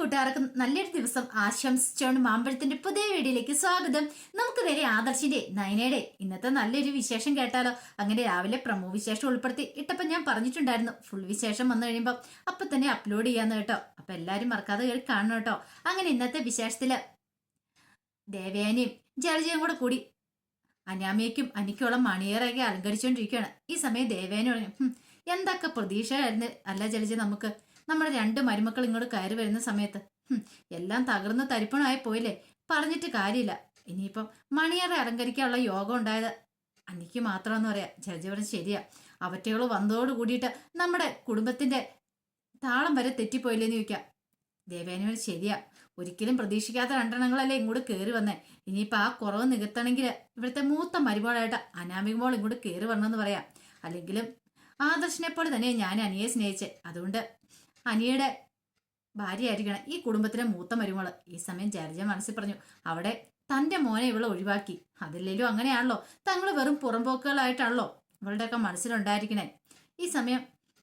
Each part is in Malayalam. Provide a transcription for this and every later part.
കൂട്ടുകാർക്കും നല്ലൊരു ദിവസം ആശംസിച്ചുകൊണ്ട് മാമ്പഴത്തിന്റെ പുതിയ വീഡിയോയിലേക്ക് സ്വാഗതം. നമുക്ക് നേരെ ആദർശിന്റെ നയനയുടെ ഇന്നത്തെ നല്ലൊരു വിശേഷം കേട്ടാലോ? അങ്ങനെ രാവിലെ പ്രമോ വിശേഷം ഉൾപ്പെടുത്തി ഇട്ടപ്പം ഞാൻ പറഞ്ഞിട്ടുണ്ടായിരുന്നു. ഫുൾ വിശേഷം വന്നു കഴിയുമ്പോൾ അപ്പൊ തന്നെ അപ്ലോഡ് ചെയ്യാന്ന് കേട്ടോ. അപ്പൊ എല്ലാരും മറക്കാതെ കയറി കാണണം കേട്ടോ. അങ്ങനെ ഇന്നത്തെ വിശേഷത്തിൽ ദേവയാനിയും ജലജയും കൂടെ കൂടി അനാമിയയ്ക്കും അനിക്കുള്ള മണിയേറൊക്കെ അലങ്കരിച്ചുകൊണ്ടിരിക്കുകയാണ്. ഈ സമയം ദേവേന പറഞ്ഞു "ഹും, എന്തൊക്കെ പ്രതീക്ഷയായിരുന്നു? അല്ല ജലജ നമുക്ക് നമ്മുടെ രണ്ട് മരുമക്കൾ ഇങ്ങോട്ട് കയറി വരുന്ന സമയത്ത് എല്ലാം തകർന്ന് തരിപ്പണമായി പോയില്ലേ? പറഞ്ഞിട്ട് കാര്യമില്ല. ഇനിയിപ്പം മണിയറെ അലങ്കരിക്കാനുള്ള യോഗം ഉണ്ടായത് അന്നിക്ക് മാത്രമെന്ന് പറയാം. ജലജ ശരിയാ. അവറ്റകൾ വന്നതോട് കൂടിയിട്ട് നമ്മുടെ കുടുംബത്തിന്റെ താളം വരെ തെറ്റിപ്പോയില്ലേന്ന് ചോദിക്കാം. ദേവേനോട് ശരിയാ. ഒരിക്കലും പ്രതീക്ഷിക്കാത്ത രണ്ടെണ്ണങ്ങളല്ലേ ഇങ്ങോട്ട് കയറി വന്നേ. ഇനിയിപ്പോൾ ആ കുറവ് നികത്തണമെങ്കിൽ ഇവിടുത്തെ മൂത്ത മരുമോളായിട്ട് അനാമിക മോൾ ഇങ്ങോട്ട് കയറി വരണമെന്ന് പറയാം. അല്ലെങ്കിലും ആദർശിനെ പോലെ തന്നെ ഞാൻ അനിയെ സ്നേഹിച്ചേ. അതുകൊണ്ട് അനിയുടെ ഭാര്യയായിരിക്കണം ഈ കുടുംബത്തിലെ മൂത്ത മരുമകൾ ഈ സമയം ജർജ മനസ്സിൽ പറഞ്ഞു അവിടെ തന്റെ മോനെ ഇവളെ ഒഴിവാക്കി. അതില്ലേലും അങ്ങനെയാണല്ലോ. തങ്ങൾ വെറും പുറംപോക്കുകളായിട്ടാണല്ലോ ഇവളുടെയൊക്കെ മനസ്സിലുണ്ടായിരിക്കണേ. ഈ സമയം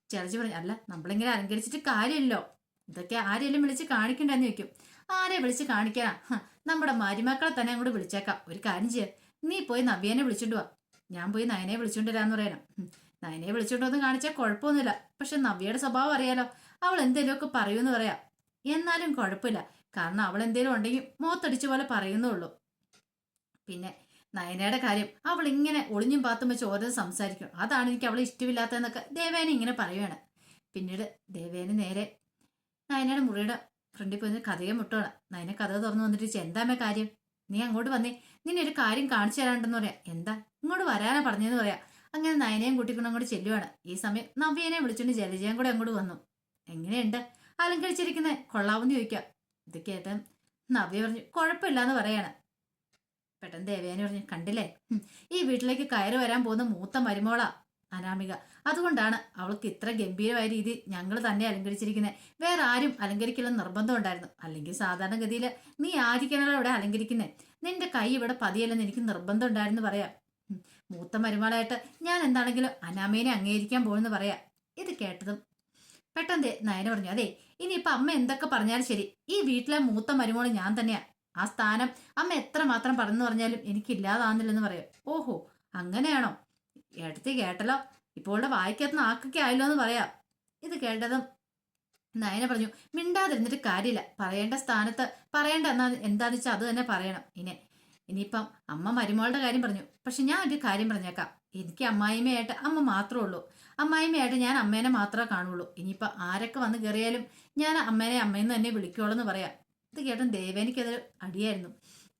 ജലജ പറഞ്ഞു അല്ല നമ്മളിങ്ങനെ അലങ്കരിച്ചിട്ട് കാര്യമില്ലല്ലോ. ഇതൊക്കെ ആരെങ്കിലും വിളിച്ച് കാണിക്കണ്ടെന്ന് ചോദിക്കും. ആരെ വിളിച്ച് കാണിക്കാനാ? നമ്മുടെ മാരിമാക്കളെ തന്നെ അങ്ങോട്ട് വിളിച്ചേക്കാം. ഒരു കാര്യം ചെയ്യാം. നീ പോയി നവ്യേനെ വിളിച്ചോണ്ട് വാ. ഞാൻ പോയി നയനെ വിളിച്ചോണ്ട് വരാന്ന് പറയണം. നയനെ വിളിച്ചോണ്ട് വന്ന് കാണിച്ചാൽ കുഴപ്പമൊന്നുമില്ല. പക്ഷെ നവ്യയുടെ സ്വഭാവം അറിയാലോ. അവൾ എന്തേലുമൊക്കെ പറയൂന്ന് പറയാം. എന്നാലും കുഴപ്പമില്ല. കാരണം അവൾ എന്തേലും ഉണ്ടെങ്കിൽ മോത്തടിച്ച പോലെ പറയുന്നുള്ളൂ പിന്നെ നയനയുടെ കാര്യം അവൾ ഇങ്ങനെ ഒളിഞ്ഞും പാത്തും വെച്ച് ഓരോ സംസാരിക്കും. അതാണ് എനിക്ക് അവളെ ഇഷ്ടമില്ലാത്തതെന്നൊക്കെ ദേവേന ഇങ്ങനെ പറയുകയാണ് പിന്നീട് ദേവേന നേരെ നയനയുടെ മുറിയുടെ ഫ്രണ്ടിൽ പോയി കഥയെ മുട്ടുകയാണ് നയനെ കഥ തുറന്നു വന്നിട്ട് എന്താമേ കാര്യം? നീ അങ്ങോട്ട് വന്നേ. നിന്നെ ഒരു കാര്യം കാണിച്ചു തരാണ്ടെന്ന് പറയാം. എന്താ? ഇങ്ങോട്ട് വരാനാ പറഞ്ഞതെന്ന് പറയാം. അങ്ങനെ നയനയും കൂട്ടിക്കൊണ്ട് അങ്ങോട്ട് ചെല്ലുവാണ്. ഈ സമയം നവ്യനെ വിളിച്ചുകൊണ്ട് ജലജയും കൂടെ അങ്ങോട്ട് വന്നു. എങ്ങനെയുണ്ട്? അലങ്കരിച്ചിരിക്കുന്നത് കൊള്ളാവെന്ന് ചോദിക്കാം. ഇത് കേട്ട് നവ്യ പറഞ്ഞു കുഴപ്പമില്ലാന്ന് പറയാണ്. പെട്ടെന്ന് ദേവയാനി പറഞ്ഞു കണ്ടില്ലേ? ഈ വീട്ടിലേക്ക് കയറി വരാൻ പോകുന്ന മൂത്ത മരുമോളാ അനാമിക. അതുകൊണ്ടാണ് അവൾക്ക് ഇത്ര ഗംഭീരമായ രീതി ഞങ്ങൾ തന്നെ അലങ്കരിച്ചിരിക്കുന്നത് വേറെ ആരും അലങ്കരിക്കില്ലെന്ന് നിർബന്ധം ഉണ്ടായിരുന്നു. അല്ലെങ്കിൽ സാധാരണഗതിയിൽ നീ ആയിരിക്കണല്ലോ ഇവിടെ അലങ്കരിക്കുന്നേ. നിന്റെ കൈ ഇവിടെ പതിയല്ലെന്ന് എനിക്ക് നിർബന്ധം ഉണ്ടായിരുന്നു പറയാം. മൂത്ത മരുമകളായിട്ട് ഞാൻ എന്താണെങ്കിലും അനാമേനെ അംഗീകരിക്കാൻ പോകുമെന്ന് പറയാം. ഇത് കേട്ടതും പെട്ടെന്ന് നയന പറഞ്ഞു അതെ ഇനിയിപ്പൊ അമ്മ എന്തൊക്കെ പറഞ്ഞാലും ശരി. ഈ വീട്ടിലെ മൂത്ത മരുമോൾ ഞാൻ തന്നെയാ. ആ സ്ഥാനം അമ്മ എത്ര മാത്രം പറഞ്ഞു പറഞ്ഞാലും എനിക്കില്ലാതാകുന്നില്ലെന്ന് പറയാം. ഓഹോ അങ്ങനെയാണോ? ഏട്ടത്തി കേട്ടല്ലോ. ഇപ്പോൾ ഇവിടെ വായിക്കത്തുന്ന ആക്കൊക്കെ ആയല്ലോ എന്ന് പറയാം. ഇത് കേട്ടതും നയന പറഞ്ഞു മിണ്ടാതിരുന്നിട്ട് കാര്യമില്ല. പറയേണ്ട സ്ഥാനത്ത് പറയേണ്ട എന്നാ എന്താന്ന് വെച്ചാൽ അത് തന്നെ പറയണം. ഇനി ഇനിയിപ്പം അമ്മ മരുമോളുടെ കാര്യം പറഞ്ഞു. പക്ഷെ ഞാൻ ഒരു കാര്യം പറഞ്ഞേക്കാം. എനിക്ക് അമ്മായിമ്മയായിട്ട് അമ്മ മാത്രമേ ഉള്ളൂ. അമ്മായിമ്മയായിട്ട് ഞാൻ അമ്മേനെ മാത്രമേ കാണുള്ളൂ. ഇനിയിപ്പോൾ ആരൊക്കെ വന്ന് കയറിയാലും ഞാൻ അമ്മേനെ അമ്മയെന്ന് തന്നെ വിളിക്കുള്ളൂ എന്ന് പറയാം. ഇത് കേട്ടും ദേവേനിക്കതൊരു അടിയായിരുന്നു.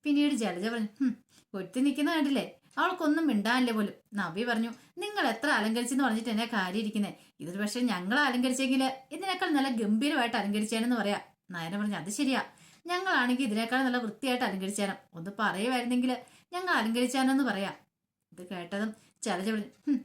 പിന്നീട് ജലജ പറഞ്ഞു "ഹും, ഒരുത്തി നിൽക്കുന്ന കണ്ടില്ലേ? അവൾക്കൊന്നും മിണ്ടാനില്ല പോലും. നവി പറഞ്ഞു നിങ്ങൾ എത്ര അലങ്കരിച്ചെന്ന് പറഞ്ഞിട്ട് എന്നെ കാര്യം ഇരിക്കുന്നത് ഇതൊരു പക്ഷേ ഞങ്ങൾ അലങ്കരിച്ചെങ്കിൽ ഇതിനേക്കാൾ നല്ല ഗംഭീരമായിട്ട് അലങ്കരിച്ചേനെന്ന് പറയാം. നയന പറഞ്ഞു അത് ശരിയാ. ഞങ്ങളാണെങ്കിൽ ഇതിനേക്കാൾ നല്ല വൃത്തിയായിട്ട് അലങ്കരിച്ചേനം. ഒന്ന് പറയുമായിരുന്നെങ്കിൽ ഞങ്ങൾ അലങ്കരിച്ചാനെന്ന് പറയാം. ഇത് കേട്ടതും ചലജ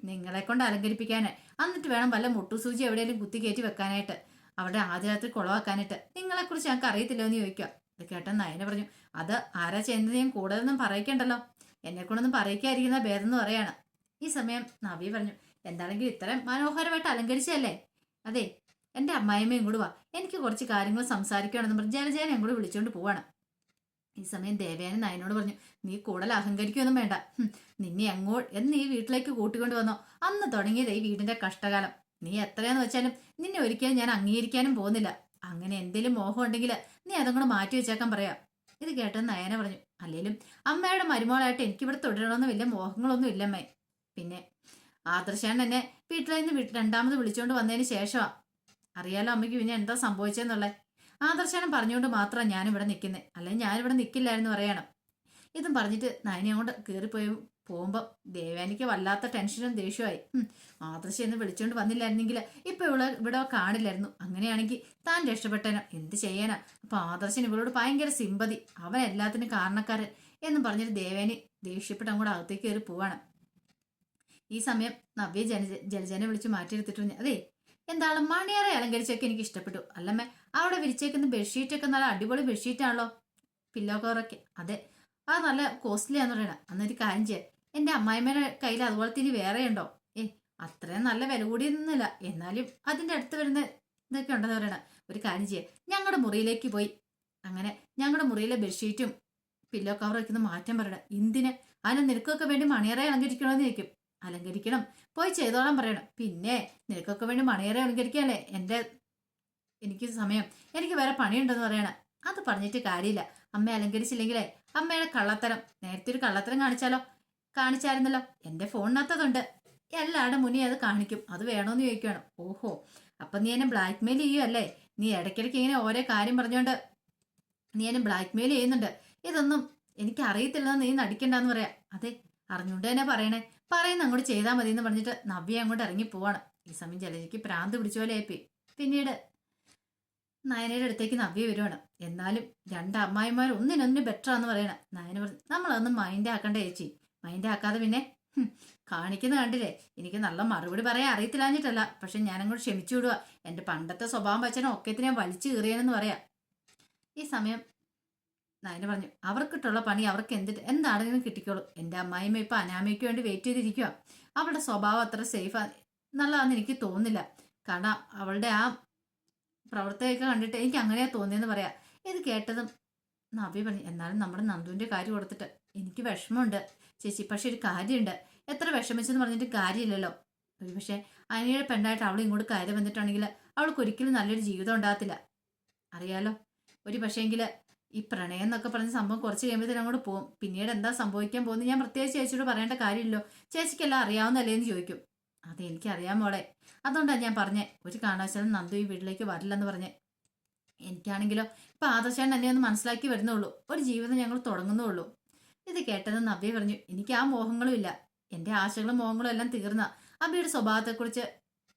നിങ്ങളെ കൊണ്ട് അലങ്കരിപ്പിക്കാന്. എന്നിട്ട് വേണം വല്ല മുട്ടുസൂചി എവിടെയെങ്കിലും കുത്തി കയറ്റി വെക്കാനായിട്ട്. അവിടെ ആദ്യ രാത്രി കുളവാക്കാനായിട്ട്. നിങ്ങളെക്കുറിച്ച് ഞങ്ങൾക്ക് അറിയത്തില്ലോ എന്ന് ചോദിക്കുക അത് കേട്ടെന്ന് നയന പറഞ്ഞു അത് ആരാ ചെയ്യുന്നത് ഞാൻ കൂടുതലൊന്നും പറയിക്കണ്ടല്ലോ. എന്നെ കൊണ്ടൊന്നും പറയിക്കാതിരിക്കുന്ന ഭേദം എന്ന് പറയാണ്. ഈ സമയം നവി പറഞ്ഞു എന്താണെങ്കിലും ഇത്രയും മനോഹരമായിട്ട് അലങ്കരിച്ചല്ലേ അതെ എന്റെ അമ്മായിമ്മയും കൂടുവാ എനിക്ക് കുറച്ച് കാര്യങ്ങൾ സംസാരിക്കുകയാണെന്ന് പറഞ്ഞ് ജലജേനെ കൂടെ വിളിച്ചുകൊണ്ട് പോവാണ്. ഈ സമയം ദേവയാനി നയനോട് പറഞ്ഞു നീ കൂടുതൽ അഹങ്കരിക്കൊന്നും വേണ്ട. നിന്നെ അങ്ങോ എന്ന് ഈ വീട്ടിലേക്ക് കൂട്ടിക്കൊണ്ട് വന്നോ. അന്ന് തുടങ്ങിയത് ഈ വീടിന്റെ കഷ്ടകാലം. നീ എത്രയാന്ന് വെച്ചാലും നിന്നെ ഒരിക്കലും ഞാൻ അംഗീകരിക്കാനും പോകുന്നില്ല. അങ്ങനെ എന്തെങ്കിലും മോഹം ഉണ്ടെങ്കിൽ നീ അതും കൂടെ മാറ്റി വെച്ചേക്കാൻ പറയാം. ഇത് കേട്ടെന്ന് നയന പറഞ്ഞു അല്ലെങ്കിലും അമ്മയുടെ മരുമോളായിട്ട് എനിക്കിവിടെ തുടരണമെന്ന് വലിയ മോഹങ്ങളൊന്നും ഇല്ലമ്മേ. പിന്നെ ആദർശാൻ എന്നെ വീട്ടിൽ നിന്ന് രണ്ടാമത് വിളിച്ചുകൊണ്ട് വന്നതിന് ശേഷമാ അറിയാലോ അമ്മയ്ക്ക് പിന്നെ എന്താ സംഭവിച്ചെന്നുള്ളത് ആദർശാനം പറഞ്ഞുകൊണ്ട് മാത്രമാണ് ഞാനിവിടെ നിൽക്കുന്നത് അല്ലെങ്കിൽ ഞാനിവിടെ നിൽക്കില്ലായിരുന്നു പറയണം. ഇതും പറഞ്ഞിട്ട് നയനെ കൊണ്ട് കയറിപ്പോയി പോകുമ്പോൾ ദേവാനിക്ക് വല്ലാത്ത ടെൻഷനും ദേഷ്യമായി ഉം, എന്ന് വിളിച്ചുകൊണ്ട് വന്നില്ലായിരുന്നെങ്കിൽ ഇപ്പൊ ഇവിടെ ഇവിടെ കാണില്ലായിരുന്നു. അങ്ങനെയാണെങ്കിൽ താൻ രക്ഷപ്പെട്ടേനോ? എന്ത് ചെയ്യാനാ? അപ്പൊ ആദർശൻ ഇവളോട് ഭയങ്കര സിമ്പതി. അവൻ എല്ലാത്തിനും കാരണക്കാരൻ എന്ന് പറഞ്ഞിട്ട് ദേവേനി ദേഷ്യപ്പെട്ട് അങ്ങോട്ട് അകത്തേക്ക് കയറി പോവാണ്. ഈ സമയം നവ്യ ജന ജലജനെ വിളിച്ച് മാറ്റിയെടുത്തിട്ടുണ്ട് അതെ എന്താണ്? മണിയറെ അലങ്കരിച്ചൊക്കെ എനിക്ക് ഇഷ്ടപ്പെട്ടു. അല്ലമ്മേ അവിടെ വിരിച്ചേക്കുന്ന ബെഡ്ഷീറ്റ് ഒക്കെ നല്ല അടിപൊളി ബെഡ്ഷീറ്റാണല്ലോ. പില്ലോ കവറൊക്കെ അതെ. അത് നല്ല കോസ്റ്റ്ലി ആണെന്ന് പറയണ. അന്നൊരു കാര്യം ചെയ്യാൻ എന്റെ അമ്മായിമ്മയുടെ കയ്യിൽ അതുപോലെ തന്നെ വേറെ ഉണ്ടോ? ഏ അത്രയും നല്ല വില കൂടിയൊന്നുമില്ല. എന്നാലും അതിന്റെ അടുത്ത് വരുന്ന ഇതൊക്കെ ഉണ്ടെന്ന് പറയണ. ഒരു കാര്യം ഞങ്ങളുടെ മുറിയിലേക്ക് പോയി. അങ്ങനെ ഞങ്ങളുടെ മുറിയിലെ ബെഡ്ഷീറ്റും പില്ലോ കവറൊക്കെ ഒന്ന് മാറ്റം പറയണം. എന്തിന്? അതിന് നിനക്കൊക്കെ വേണ്ടി മണിയറെ അലങ്കരിക്കണമെന്ന് ചോദിക്കും. അലങ്കരിക്കണം. പോയി ചെയ്തോളാൻ പറയണം. പിന്നെ നിനക്കൊക്കെ വേണ്ടി മണിയറെ അലങ്കരിക്കാല്ലേ? എന്റെ എനിക്ക് സമയം എനിക്ക് വേറെ പണിയുണ്ടെന്ന് പറയണം. അത് പറഞ്ഞിട്ട് കാര്യമില്ല. അമ്മ അലങ്കരിച്ചില്ലെങ്കിലേ അമ്മയുടെ കള്ളത്തരം. നേരത്തെ ഒരു കള്ളത്തരം കാണിച്ചാലോ? കാണിച്ചായിരുന്നല്ലോ. എന്റെ ഫോണിനകത്തതുണ്ട്. എല്ലാവരുടെ മുന്നേ അത് കാണിക്കും. അത് വേണോന്ന് ചോദിക്കുകയാണ് ഓഹോ അപ്പൊ നീ എന്നെ ബ്ലാക്ക്മെയിൽ ചെയ്യുമല്ലേ നീ ഇടയ്ക്കിടയ്ക്ക് ഇങ്ങനെ ഓരോ കാര്യം പറഞ്ഞുകൊണ്ട് നീ എന്നെ ബ്ലാക്ക്മെയിൽ ചെയ്യുന്നുണ്ട്. ഇതൊന്നും എനിക്ക് അറിയത്തില്ലെന്ന് നീ നടിക്കണ്ടെന്ന് പറയാ. അതെ അറിഞ്ഞുകൊണ്ട് തന്നെ പറയണേ. പറയുന്ന അങ്ങോട്ട് ചെയ്താൽ മതി എന്ന് പറഞ്ഞിട്ട് നവ്യ അങ്ങോട്ട് ഇറങ്ങി പോവാണ്. ഈ സമയം ജലജയ്ക്ക് പ്രാന്ത് പിടിച്ച പോലെ പിന്നീട് നയനയുടെ അടുത്തേക്ക് നവ്യ വരുവാണ്. എന്നാലും രണ്ട് അമ്മായിമാർ ഒന്നിനൊന്ന് ബെറ്റർ ആന്ന് പറയണം. നയന പറഞ്ഞു നമ്മളതൊന്നും മൈൻഡ് ആക്കണ്ട ചേച്ചി. മൈൻഡ് ആക്കാതെ പിന്നെ കാണിക്കുന്ന കണ്ടില്ലേ? എനിക്ക് നല്ല മറുപടി പറയാൻ അറിയത്തില്ലാഞ്ഞിട്ടല്ല. പക്ഷെ ഞാനങ്ങോട്ട് ക്ഷമിച്ചു വിടുക എന്റെ പണ്ടത്തെ സ്വഭാവം വച്ചനും ഒക്കെ ഞാൻ വലിച്ചു കീറിയെന്ന് പറയാം. ഈ സമയം നയന പറഞ്ഞു അവർക്കിട്ടുള്ള പണി അവർക്ക് എന്ത് എന്താണെങ്കിലും കിട്ടിക്കോളൂ. എന്റെ അമ്മായിമ്മ ഇപ്പൊ അനാമയ്ക്ക് വേണ്ടി വെയിറ്റ് ചെയ്തിരിക്കുക അവളുടെ സ്വഭാവം അത്ര സേഫ് നല്ലതാണെന്ന് എനിക്ക് തോന്നുന്നില്ല. കാരണം അവളുടെ ആ പ്രവർത്തകമൊക്കെ കണ്ടിട്ട് എനിക്ക് അങ്ങനെയാ തോന്നിയെന്ന് പറയാ. ഇത് കേട്ടതും നവ്യ പറഞ്ഞു എന്നാലും നമ്മുടെ നന്ദുവിന്റെ കാര്യം കൊടുത്തിട്ട് എനിക്ക് വിഷമമുണ്ട്. ചേച്ചി പക്ഷെ ഒരു കാര്യമുണ്ട്. എത്ര വിഷമിച്ചെന്ന് പറഞ്ഞിട്ട് കാര്യമില്ലല്ലോ. ഒരു പക്ഷേ അനിയുടെ പെണ്ണായിട്ട് അവൾ ഇങ്ങോട്ട് കാര്യം വന്നിട്ടുണ്ടെങ്കിൽ അവൾക്ക് ഒരിക്കലും നല്ലൊരു ജീവിതം ഉണ്ടാകത്തില്ല. അറിയാലോ. ഒരു പക്ഷേങ്കിൽ ഈ പ്രണയം എന്നൊക്കെ പറഞ്ഞ സംഭവം കുറച്ച് കഴിയുമ്പോഴത്തേനും അങ്ങോട്ട് പോകും. പിന്നീട് എന്താ സംഭവിക്കാൻ പോകുന്നത് ഞാൻ പ്രത്യേകിച്ച് ചേച്ചിയോട് പറയേണ്ട കാര്യമില്ലല്ലോ. ചേച്ചിക്കെല്ലാം അറിയാവുന്നല്ലേ എന്ന് ചോദിക്കും. അതെ എനിക്കറിയാം മോളെ. അതുകൊണ്ടാണ് ഞാൻ പറഞ്ഞേ ഒരു കാരണവശാലും നന്ദു ഈ വീട്ടിലേക്ക് വരില്ലെന്ന് പറഞ്ഞേ. എനിക്കാണെങ്കിലോ ഇപ്പൊ ആദർശാൻ എന്നെ ഒന്ന് മനസ്സിലാക്കി വരുന്നുള്ളൂ. ഒരു ജീവിതം ഞങ്ങൾ തുടങ്ങുന്നുള്ളൂ. ഇത് കേട്ടത് നവ്യ പറഞ്ഞു എനിക്ക് ആ മോഹങ്ങളും ഇല്ല. എന്റെ ആശകളും മോഹങ്ങളും എല്ലാം തീർന്ന. അബിയുടെ സ്വഭാവത്തെക്കുറിച്ച്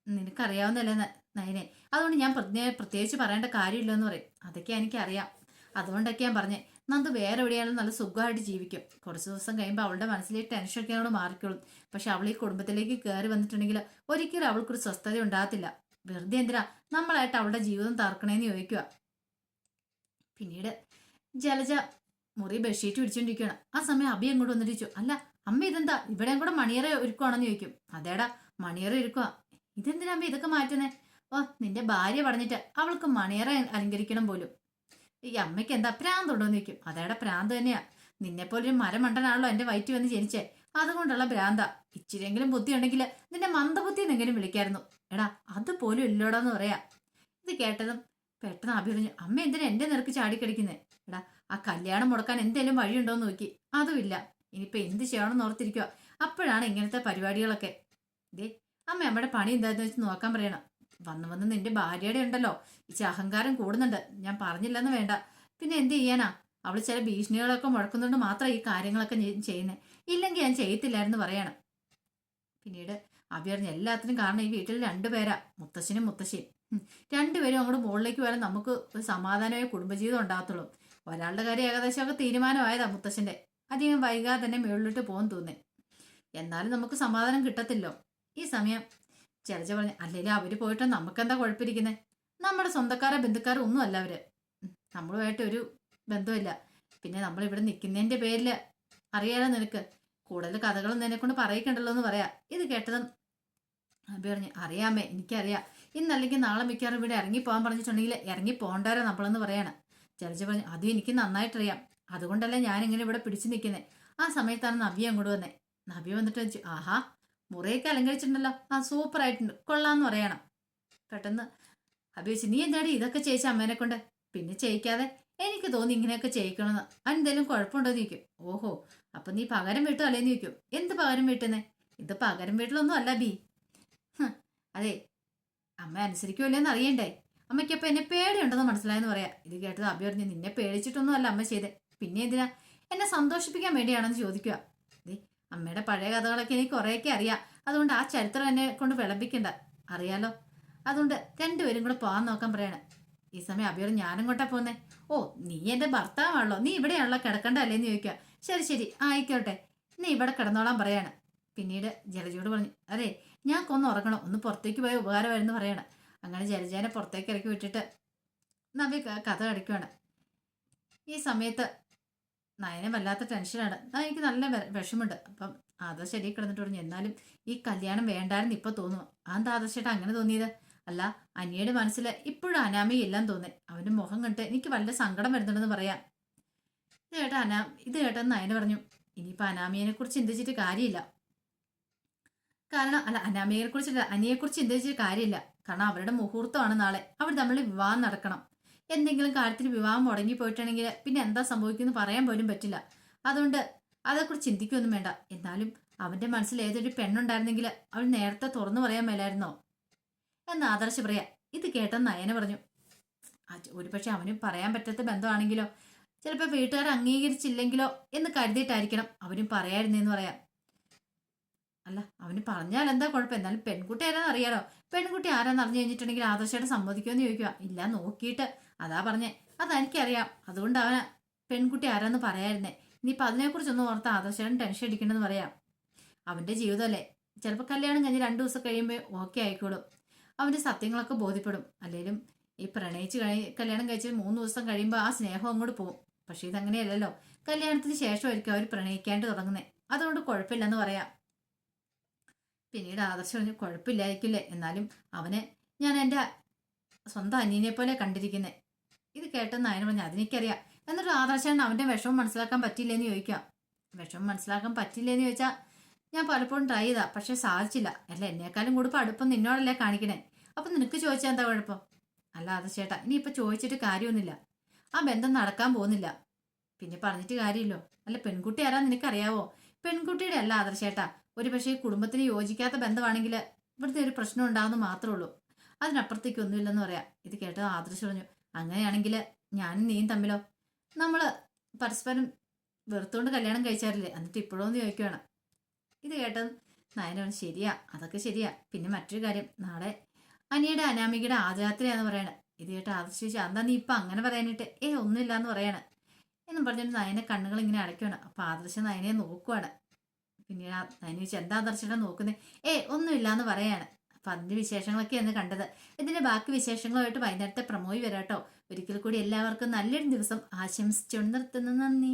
നിനക്കറിയാവുന്നല്ലേ നയനെ? അതുകൊണ്ട് ഞാൻ പ്രത്യേക പ്രത്യേകിച്ച് പറയേണ്ട കാര്യമില്ലെന്ന് പറയും. അതൊക്കെ എനിക്കറിയാം. അതുകൊണ്ടൊക്കെ ഞാൻ പറഞ്ഞേ. നന്ദു വേറെ എവിടെയാണെങ്കിലും നല്ല സുഖമായിട്ട് ജീവിക്കും. കുറച്ച് ദിവസം കഴിയുമ്പോൾ അവളുടെ മനസ്സിലെ ടെൻഷനൊക്കെ അങ്ങോട്ട് മാറിക്കോളും. പക്ഷെ അവൾ ഈ കുടുംബത്തിലേക്ക് കയറി വന്നിട്ടുണ്ടെങ്കിൽ ഒരിക്കലും അവൾക്കൊരു സ്വസ്ഥത ഉണ്ടാകത്തില്ല. വെറുതെ എന്തിനാ നമ്മളായിട്ട് അവളുടെ ജീവിതം തറക്കണേന്ന് ചോദിക്കുക പിന്നീട് ജലജ മുറി ബെഡ്ഷീറ്റ് പിടിച്ചോണ്ടിരിക്കുകയാണ് ആ സമയം അബി അങ്ങോട്ട് വന്നിട്ട് അല്ല അമ്മ ഇതെന്താ? ഇവിടെ കൂടെ മണിയറ ഒരുക്കുവാണെന്ന് ചോദിക്കും. അതേടാ മണിയറ ഒരുക്കുക ഇതെന്തിനാ അമ്മ ഇതൊക്കെ മാറ്റുന്നേ? ഓ നിന്റെ ഭാര്യ പറഞ്ഞിട്ട് അവൾക്ക് മണിയറ അലങ്കരിക്കണം പോലും. ഈ അമ്മയ്ക്ക് എന്താ പ്രാന്തുണ്ടോന്ന് ചോദിക്കും. അതേടാ പ്രാന്ത് തന്നെയാ. നിന്നെപ്പോലൊരു മരമണ്ടനാണല്ലോ എന്റെ വയറ്റ് വന്ന് ജനിച്ചേ. അതുകൊണ്ടുള്ള ഭ്രാന്ത ഇച്ചിരിയെങ്കിലും ബുദ്ധി ഉണ്ടെങ്കിൽ നിന്റെ മന്ദബുദ്ധി എന്നെങ്കിലും വിളിക്കായിരുന്നു. എടാ അതുപോലും ഇല്ലോടാന്ന് പറയാ. ഇത് കേട്ടതും പെട്ടെന്ന് അഭിറിഞ്ഞു അമ്മ എന്തിനാ എന്റെ നിരക്ക് ചാടിക്കടിക്കുന്നേ? എടാ ആ കല്യാണം മുടക്കാൻ എന്തെങ്കിലും വഴിയുണ്ടോ എന്ന് നോക്കി. അതുമില്ല. ഇനിയിപ്പൊ എന്ത് ചെയ്യണമെന്ന് ഓർത്തിരിക്കുക അപ്പോഴാണ് ഇങ്ങനത്തെ പരിപാടികളൊക്കെ. ദേ അമ്മ അമ്മയുടെ പണി എന്താന്ന് വെച്ച് നോക്കാൻ പറയണം. വന്ന് വന്ന് നിന്റെ ഭാര്യയുടെ ഉണ്ടല്ലോ. ഇച്ചി അഹങ്കാരം കൂടുന്നുണ്ട്. ഞാൻ പറഞ്ഞില്ലെന്ന് വേണ്ട. പിന്നെ എന്ത് ചെയ്യാനാ? അവൾ ചില ഭീഷണികളൊക്കെ മുഴക്കുന്നുണ്ട് മാത്രം ഈ കാര്യങ്ങളൊക്കെ ചെയ്യുന്നത് ഇല്ലെങ്കിൽ ഞാൻ ചെയ്യത്തില്ലായിരുന്നു പറയണം. പിന്നീട് അഭി പറഞ്ഞ എല്ലാത്തിനും കാരണം ഈ വീട്ടിൽ രണ്ടുപേരാ മുത്തശ്ശനും മുത്തശ്ശിയും. രണ്ടുപേരും അങ്ങോട്ട് മുകളിലേക്ക് പോയാലും നമുക്ക് ഒരു സമാധാനമായ കുടുംബജീവിതം ഉണ്ടാകത്തുള്ളൂ. ഒരാളുടെ കാര്യം ഏകദേശമൊക്കെ തീരുമാനമായതാ മുത്തശ്ശന്റെ. അധികം വൈകാതെ തന്നെ മുകളിലോട്ട് പോകാൻ തോന്നി എന്നാലും നമുക്ക് സമാധാനം കിട്ടത്തില്ലോ. ഈ സമയം ചെലച്ച പറഞ്ഞു അല്ലെങ്കിൽ അവർ പോയിട്ട് നമുക്കെന്താ കുഴപ്പമിരിക്കുന്നത് നമ്മുടെ സ്വന്തക്കാരോ ബന്ധുക്കാരോ ഒന്നും അല്ല അവർ. നമ്മളുമായിട്ട് ഒരു ബന്ധമില്ല പിന്നെ നമ്മൾ ഇവിടെ നിൽക്കുന്നതിന്റെ പേരിൽ അറിയാലോ നിനക്ക്. കൂടുതൽ കഥകളും നിന്നെ കൊണ്ട് പറയിക്കണ്ടല്ലോ എന്ന് പറയാ. ഇത് കേട്ടതും അബി പറഞ്ഞു അറിയാമേ എനിക്കറിയാം. ഇന്നല്ലെങ്കിൽ നാളെ മിക്കവാറും ഇവിടെ ഇറങ്ങി പോകാൻ പറഞ്ഞിട്ടുണ്ടെങ്കിൽ ഇറങ്ങി പോകണ്ടാരോ നമ്മളെന്ന് പറയാണ്. ജലജ പറഞ്ഞു അതും എനിക്ക് നന്നായിട്ടറിയാം. അതുകൊണ്ടല്ലേ ഞാനിങ്ങനെ ഇവിടെ പിടിച്ചു നിൽക്കുന്നത് ആ സമയത്താണ് നവ്യ അങ്ങോട്ട് വന്നേ. നവ്യ വന്നിട്ട് ആഹാ മുറിയൊക്കെ അലങ്കരിച്ചിട്ടുണ്ടല്ലോ. ആ സൂപ്പർ ആയിട്ടുണ്ട്. കൊള്ളാന്ന് പറയണം. പെട്ടെന്ന് അബി നീ എന്താടി ഇതൊക്കെ ചെയ്യിച്ച അമ്മേനെ കൊണ്ട്? പിന്നെ ചെയ്യിക്കാതെ എനിക്ക് തോന്നി ഇങ്ങനെയൊക്കെ ചെയ്യിക്കണമെന്ന് അതെന്തേലും കുഴപ്പമുണ്ടോ എന്ന് ചോദിക്കും. ഓഹോ അപ്പൊ നീ പകരം വീട്ടോ അല്ലേന്ന് ചോദിക്കും. എന്ത് പകരം വീട്ടുന്നേ? ഇത് പകരം വീട്ടിലൊന്നും അല്ല ബി. അതെ അമ്മ അനുസരിക്കുമല്ലേന്ന് അറിയണ്ടേ? അമ്മയ്ക്ക് അപ്പൊ എന്നെ പേടിയുണ്ടെന്ന് മനസ്സിലായെന്ന് പറയാ. ഇത് കേട്ടത് അഭി പറഞ്ഞു നിന്നെ പേടിച്ചിട്ടൊന്നും അല്ല അമ്മ ചെയ്തേ. പിന്നെ എന്തിനാ? എന്നെ സന്തോഷിപ്പിക്കാൻ വേണ്ടിയാണെന്ന് ചോദിക്കുക അമ്മയുടെ പഴയ കഥകളൊക്കെ എനിക്ക് കുറേയൊക്കെ അറിയാം. അതുകൊണ്ട് ആ ചരിത്രം എന്നെ കൊണ്ട് വിളമ്പിക്കണ്ട. അറിയാലോ? അതുകൊണ്ട് രണ്ടുപേരും കൂടെ പോകാൻ നോക്കാൻ പറയണേ. ഈ സമയം അഭിയോട് ഞാനും കൊട്ടാ പോന്നേ. ഓ നീ എന്റെ ഭർത്താവാണല്ലോ. നീ ഇവിടെയാണല്ലോ കിടക്കണ്ട അല്ലേന്ന് ചോദിക്കുക. ശരി ശരി. ആയിക്കോട്ടെ. നീ ഇവിടെ കിടന്നോളാൻ പറയാണ്. പിന്നീട് ജലജയോട് പറഞ്ഞു അതെ ഞാൻ കൊന്ന് ഉറങ്ങണം. ഒന്ന് പുറത്തേക്ക് പോയ ഉപകാരമായിരുന്നു പറയണം. അങ്ങനെ ജലജേനെ പുറത്തേക്ക് ഇറക്കി വിട്ടിട്ട് നവ്യ കഥ കടിക്കുവാണ്. ഈ സമയത്ത് നയനെ വല്ലാത്ത ടെൻഷനാണ് ആ, എനിക്ക് നല്ല വിഷമുണ്ട് അപ്പം ആദർശ ശരി കിടന്നിട്ട് പറഞ്ഞു എന്നാലും ഈ കല്യാണം വേണ്ടായിരുന്നു ഇപ്പൊ തോന്നുന്നു. അതെന്താ ആദർശേട്ടാ അങ്ങനെ തോന്നിയത്? അല്ല അനിയുടെ മനസ്സിൽ ഇപ്പോഴും എല്ലാം തോന്നി അവന്റെ മുഖം കണ്ടിട്ട് എനിക്ക് വല്ല സങ്കടം വരുന്നുണ്ടെന്ന് പറയാം. ഇത് കേട്ട അനാ ഇത് കേട്ടെന്ന് നയന പറഞ്ഞു. ഇനിയിപ്പോൾ അനാമിയെ കുറിച്ച് ചിന്തിച്ചിട്ട് കാര്യമില്ല. കാരണം അല്ല അനാമിയെ കുറിച്ചിട്ട് അനിയെ കുറിച്ച് ചിന്തിച്ചിട്ട് കാര്യമില്ല. കാരണം അവരുടെ മുഹൂർത്തമാണ് നാളെ. അവർ തമ്മിൽ വിവാഹം നടക്കണം. എന്തെങ്കിലും കാര്യത്തിൽ വിവാഹം മുടങ്ങി പോയിട്ടുണ്ടെങ്കിൽ പിന്നെ എന്താ സംഭവിക്കുമെന്ന് പറയാൻ പോലും പറ്റില്ല. അതുകൊണ്ട് അതേക്കുറിച്ച് ചിന്തിക്കൊന്നും വേണ്ട. എന്നാലും അവന്റെ മനസ്സിൽ ഏതൊരു പെണ്ണുണ്ടായിരുന്നെങ്കിൽ അവൾ നേരത്തെ തുറന്നു പറയാൻ മേലായിരുന്നോ? എന്ന് ആദർശ് പറയാ ഇത് കേട്ടെന്ന് നയന പറഞ്ഞു. ഒരു പക്ഷെ അവന് പറയാൻ പറ്റാത്ത ബന്ധമാണെങ്കിലോ? ചിലപ്പോൾ വീട്ടുകാർ അംഗീകരിച്ചില്ലെങ്കിലോ എന്ന് കരുതിയിട്ടായിരിക്കണം അവനും പറയായിരുന്നെന്ന് പറയാം അല്ല അവന് പറഞ്ഞാൽ എന്താ കുഴപ്പം? എന്നാലും പെൺകുട്ടി ആരാന്ന് അറിയാലോ. പെൺകുട്ടി ആരാന്ന് അറിഞ്ഞു കഴിഞ്ഞിട്ടുണ്ടെങ്കിൽ ആദർശയുടെ സമ്മതിക്കുമെന്ന് ചോദിക്കുക. ഇല്ല നോക്കിയിട്ട് അതാ പറഞ്ഞേ. അതെനിക്കറിയാം. അതുകൊണ്ട് അവന് പെൺകുട്ടി ആരാന്ന് പറയായിരുന്നേ. ഇനിയിപ്പോൾ അതിനെക്കുറിച്ചൊന്ന് ഓർത്ത് ആദർശകൻ ടെൻഷൻ അടിക്കണമെന്ന് പറയാം. അവന്റെ ജീവിതമല്ലേ ചിലപ്പോൾ കല്യാണം കഴിഞ്ഞ് രണ്ട് ദിവസം കഴിയുമ്പോൾ ഓക്കെ ആയിക്കോളും. അവന്റെ സത്യങ്ങളൊക്കെ ബോധ്യപ്പെടും. അല്ലെങ്കിലും ഈ പ്രണയിച്ച് കഴി കല്യാണം കഴിച്ച് മൂന്ന് ദിവസം കഴിയുമ്പോൾ ആ സ്നേഹം അങ്ങോട്ട് പോകും. പക്ഷേ ഇതങ്ങനെയല്ലല്ലോ. കല്യാണത്തിന് ശേഷമായിരിക്കും അവർ പ്രണയിക്കാണ്ട് തുടങ്ങുന്നത് അതുകൊണ്ട് കുഴപ്പമില്ലെന്ന് പറയാം. പിന്നീട് ആദർശം പറഞ്ഞു കുഴപ്പമില്ലായിരിക്കില്ലേ. എന്നാലും അവനെ ഞാൻ എന്റെ സ്വന്തം അനിയനെ പോലെ കണ്ടിരിക്കുന്നത് ഇത് കേട്ടെന്ന് അതിന് പറഞ്ഞു അതെനിക്കറിയാം. എന്നിട്ട് ആദർശൻ അവന്റെ വിഷമം മനസ്സിലാക്കാൻ പറ്റില്ലെന്ന് ചോദിക്കാം വിഷമം മനസ്സിലാക്കാൻ പറ്റില്ലെന്ന് ചോദിച്ചാൽ ഞാൻ പലപ്പോഴും ട്രൈ ചെയ്താ പക്ഷെ സാധിച്ചില്ല. അല്ല എന്നെക്കാളും കൂടുതൽ അടുപ്പം നിന്നോടല്ലേ കാണിക്കണേ. അപ്പം നിനക്ക് ചോദിച്ചാൽ എന്താ കുഴപ്പം? അല്ല അത് ചേട്ടാ ഇനി ഇപ്പം ചോദിച്ചിട്ട് കാര്യമൊന്നുമില്ല. ആ ബന്ധം നടക്കാൻ പോകുന്നില്ല. പിന്നെ പറഞ്ഞിട്ട് കാര്യമില്ലോ. അല്ല പെൺകുട്ടി ആരാ നിനക്കറിയാവോ? പെൺകുട്ടിയുടെ അല്ല ആദർശേട്ടാ. ഒരു പക്ഷേ കുടുംബത്തിന് യോജിക്കാത്ത ബന്ധമാണെങ്കിൽ ഇവിടുത്തെ ഒരു പ്രശ്നം ഉണ്ടാകുന്നു മാത്രമേ ഉള്ളൂ. അതിനപ്പുറത്തേക്ക് ഒന്നുമില്ലെന്ന് പറയാം. ഇത് കേട്ടത് ആദർശ് പറഞ്ഞു അങ്ങനെയാണെങ്കിൽ ഞാനും നീയും തമ്മിലോ? നമ്മൾ പരസ്പരം വെറുത്തുകൊണ്ട് കല്യാണം കഴിച്ചാറില്ലേ? എന്നിട്ട് ഇപ്പോഴോന്ന് ചോദിക്കുകയാണ് ഇത് കേട്ടത് നയനോ ശരിയാ അതൊക്കെ ശരിയാ. പിന്നെ മറ്റൊരു കാര്യം നാളെ അനിയുടെ അനാമികയുടെ ആദരാത്രിയാന്ന് പറയണ. ഇത് കേട്ട് ആദർശിച്ചു എന്താ നീ ഇപ്പൊ അങ്ങനെ പറയാനിട്ട്? ഏ ഒന്നുമില്ല എന്ന് പറയാണ്. എന്നും പറഞ്ഞിട്ട് നയനെ കണ്ണുകൾ ഇങ്ങനെ അടയ്ക്കുകയാണ് അപ്പൊ ആദർശ നയനെ നോക്കുവാണ്. പിന്നീട് നയന ചോദിച്ചു എന്താ ആദർശനെ നോക്കുന്നത് ഏ ഒന്നുമില്ല എന്ന് പറയാണ്. അപ്പൊ അതിന്റെ വിശേഷങ്ങളൊക്കെയാണ് കണ്ടത്. ഇതിന്റെ ബാക്കി വിശേഷങ്ങളുമായിട്ട് വൈകുന്നേരത്തെ പ്രമോയി വരാട്ടോ. ഒരിക്കൽ കൂടി എല്ലാവർക്കും നല്ലൊരു ദിവസം ആശംസിച്ചുകൊണ്ട് നിർത്തുന്നു. നന്ദി.